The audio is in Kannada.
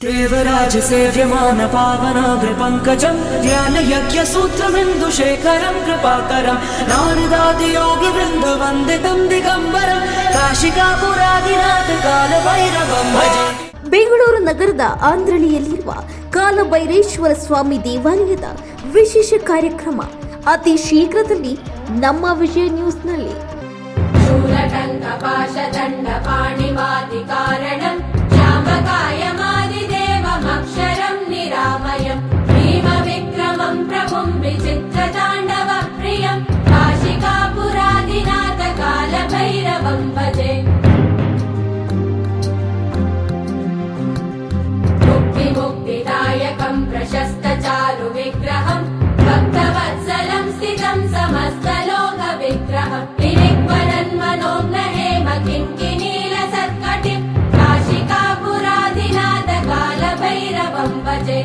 देवराज सेव्यमान पावनाग्र पङ्कजं ज्ञानयज्ञसूत्रबिन्दुशेखरं कृपाकरं नारदादियोगिवृन्दवन्दितं दिगम्बरं काशिकापुरादिनाथ कालभैरवं भजे ಬೆಂಗಳೂರು ನಗರದ ಆಂಧ್ರಳಿಯಲ್ಲಿರುವ ಕಾಲಭೈರೇಶ್ವರ ಸ್ವಾಮಿ ದೇವಾಲಯದ ವಿಶೇಷ ಕಾರ್ಯಕ್ರಮ ಅತಿ ಶೀಘ್ರದಲ್ಲಿ ನಮ್ಮ ವಿಜಯ ನ್ಯೂಸ್ನಲ್ಲಿ प्रभुम् विचित्रताण्डवप्रियम् काशिकापुरादिनाथकालभैरवम् भजे मुक्तिमुक्तिदायकम् प्रशस्तचारुविग्रहम् भक्तवत्सलम् स्थितम् समस्तलोकविग्रहम् विनिक्वरन्मनोग्नहेम किङ्किनीलसत्कटिम् काशिकापुरादिनाथकालभैरवम् भजे